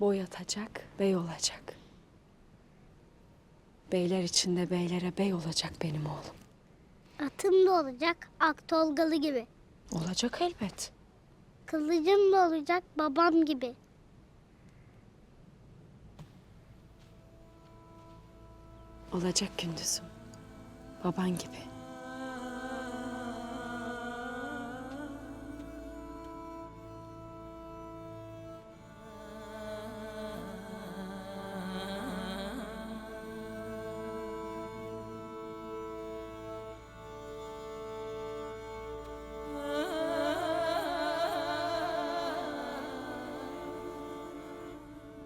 boy atacak, bey olacak. Beyler içinde beylere bey olacak benim oğlum. Atım da olacak Aktolgalı gibi. Olacak elbet. Kılıcım da olacak babam gibi. Olacak gündüzüm. Baban gibi.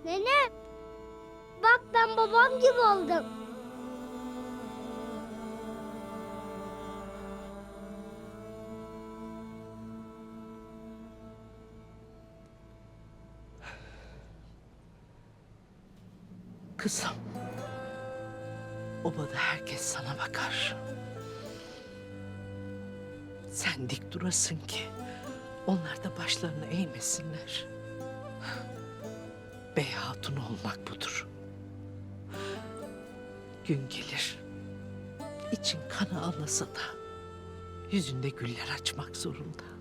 Nene bak ben babam gibi oldum. Kızım. Obada herkes sana bakar. Sen dik durasın ki onlar da başlarını eğmesinler. Bey hatun olmak budur. Gün gelir. için kanı ağlasa da yüzünde güller açmak zorunda.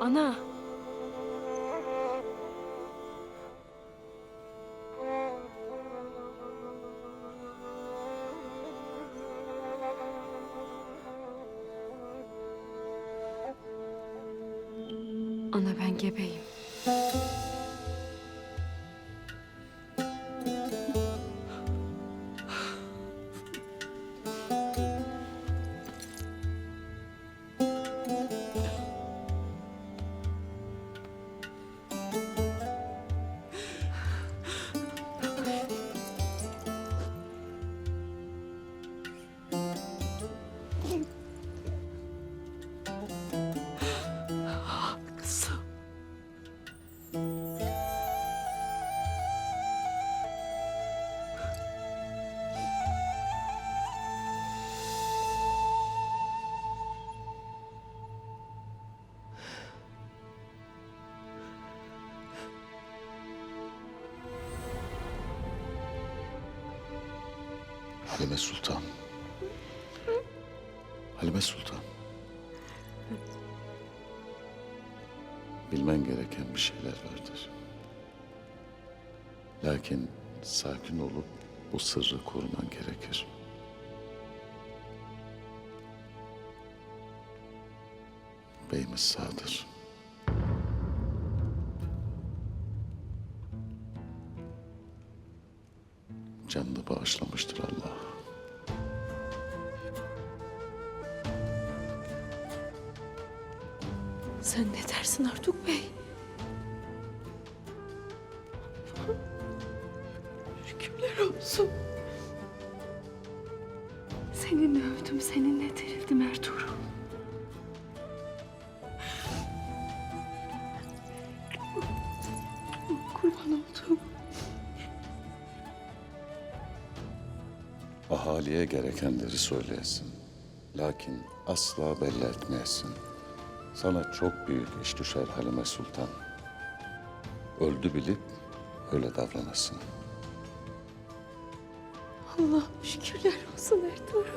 Ana. Ana ben gebeyim. Halime Sultan. Halime Sultan. Bilmen gereken bir şeyler vardır. Lakin sakin olup bu sırrı koruman gerekir. Beyimiz sağdır. Canını bağışlamıştır Allah. Sen ne dersin Artuk Bey? Şükürler olsun. Seninle övdüm, seninle dirildim Ertuğrul. Kurban oldum. Ahaliye gerekenleri söyleyesin. Lakin asla belli etmeyesin. Sana çok büyük iş düşer Halime Sultan. Öldü bilip öyle davranasın. Allah şükürler olsun Ertuğrul.